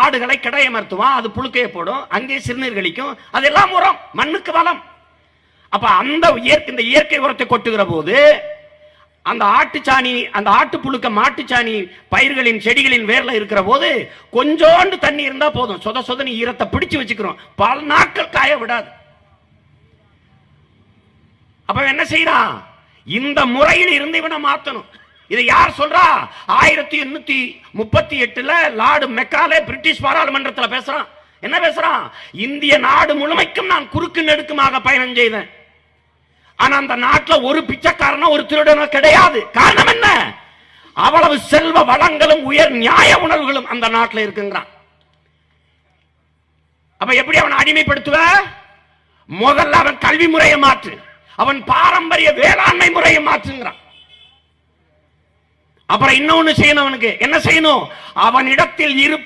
ஆடுகளை கிடையமர்த்துவான் அது புழுக்கையை போடும் அங்கே சிறுநீர் கழிக்கும் அதெல்லாம் உரம் மண்ணுக்கு வளம். அப்ப அந்த இயற்கை இந்த இயற்கை உரத்தை கொட்டுகிற போது அந்த ஆட்டுச்சாணி அந்த ஆட்டு புழுக்க மாட்டுச்சாணி பயிர்களின் செடிகளின் வேர்ல இருக்கிற போது கொஞ்சோண்டு தண்ணி இருந்தா போதும். சொத சொதனி ஈரத்தை பிடிச்சு வச்சுக்கிறோம். பல நாட்கள் காய விடாது. அப்ப என்ன செய்யறான் இந்த முறையில் இருந்து இவனை மாத்தணும். இதை யார் சொல்றா? ஆயிரத்தி எண்ணூத்தி முப்பத்தி எட்டுல லார்டு மெக்காலே பிரிட்டிஷ் பாராளுமன்றத்தில் பேசுறான். என்ன பேசுறான்? இந்திய நாடு முழுமைக்கும் நான் குறுக்கு நெடுக்குமாக பயணம் செய்தேன். ஆனா அந்த நாட்டில் ஒரு பிச்சைக்காரனோ ஒரு திருடனோ கிடையாது. காரணம் என்ன? அவ்வளவு செல்வ வளங்களும் உயர் நியாய உணர்வுகளும் அந்த நாட்டில் இருக்குங்கிறான். அப்ப எப்படி அவனை அடிமைப்படுத்துவ? முதல்ல அவன் கல்வி முறையை மாற்று. அவன் பாரம்பரிய வேளாண்மை முறையை மாற்றுங்கிறான். அப்புறம் இன்னொன்னு செய்யணும் அவனுக்கு. என்ன செய்யணும்? அவனிடத்தில் இருப்ப